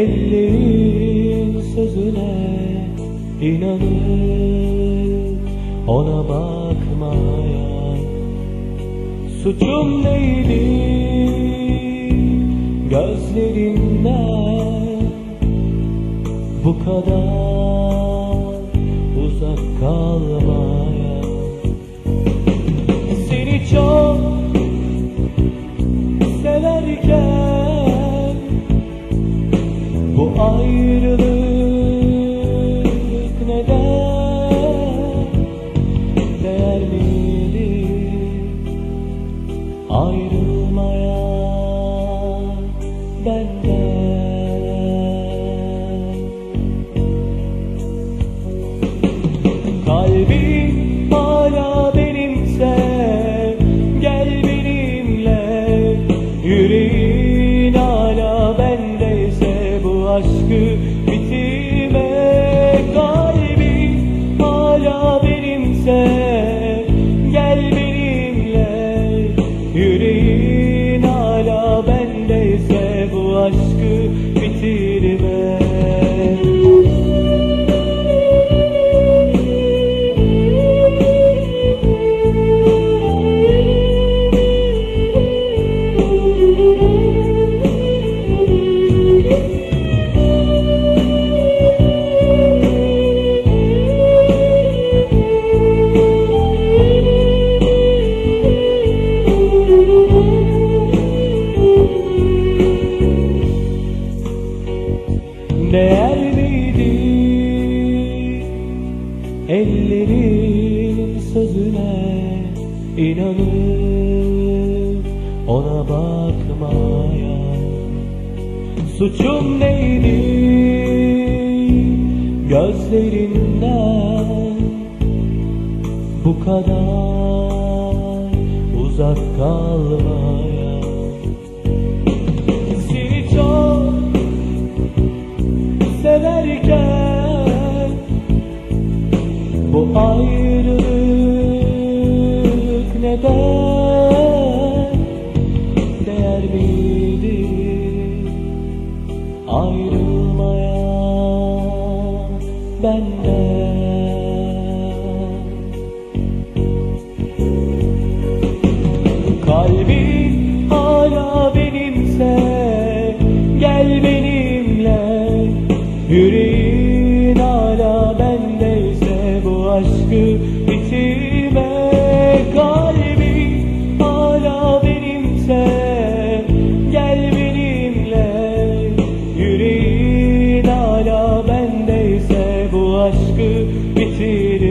Ellerin sözüne inanır Ona bakmaya. Suçum neydi? Gözlerinden Bu kadar uzak kalmaya. Seni çok severken ayrılık neden Değer miydi ayrılmaya benden. Kalbim hala Bitirme Kalbim hala benimse. Gel benimle Yüreğin hala bendeyse. Bu aşkı bitirme ellerin sözüne inanır ona bakmaya. Suçum neydi? Gözlerinden bu kadar uzak kalmaya. Seni çok severken ayrılık neden değer miydi ayrılmaya benden. Kalbin hala benimse gel benimle. Yürü içime kalbi hala benimse gel benimle yüreğin hala bendeyse bu aşkı bitir.